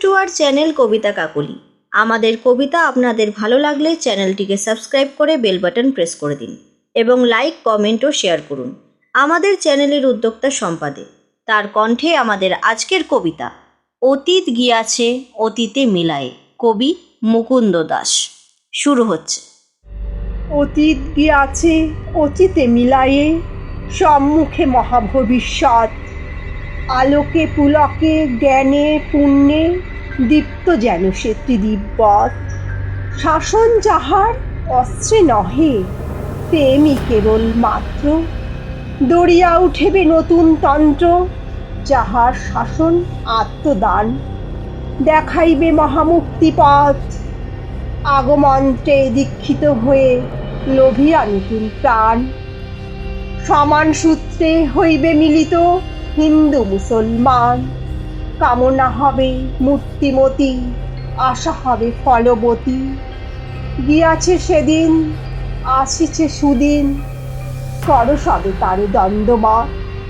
Two আর channel কবিতা কাকলি। আমাদের কবিতা আপনাদের ভালো লাগলে চ্যানেলটিকে সাবস্ক্রাইব করে বেল বাটন প্রেস করে দিন এবং লাইক, কমেন্ট ও শেয়ার করুন। আমাদের চ্যানেলের উদ্যোক্তা সম্পাদে। তার কণ্ঠে আমাদের আজকের কবিতা। অতীত গিয়াছে, অতীতে মিলায়ে। কবি মুকুন্দ দাস। শুরু হচ্ছে। অতীত গিয়াছে, অতীতে মিলায়ে। সম্মুখে মহাভবিষ্যৎ। আলোকে, পুলকে, জ্ঞানে, পুণ্যে দীপ্ত যেন সে ত্রিদিব্যৎ শাসন যাহার অস্ত্রে নহে, প্রেমই কেবল মাত্র। দড়িয়া উঠেবে নতুন তন্ত্র, যাহার শাসন আত্মদান। দেখাইবে মহামুক্তিপথ আগমন্ত্রে দীক্ষিত হয়ে লোভিয়া নতুন প্রাণ। সমান সূত্রে হইবে মিলিত হিন্দু মুসলমান। কামনা হবে মূর্তিমতি, আশা হবে ফলবতী। গিয়াছে সেদিন, আসিছে সুদিন। সরস হবে তার দ্বন্দ্বমত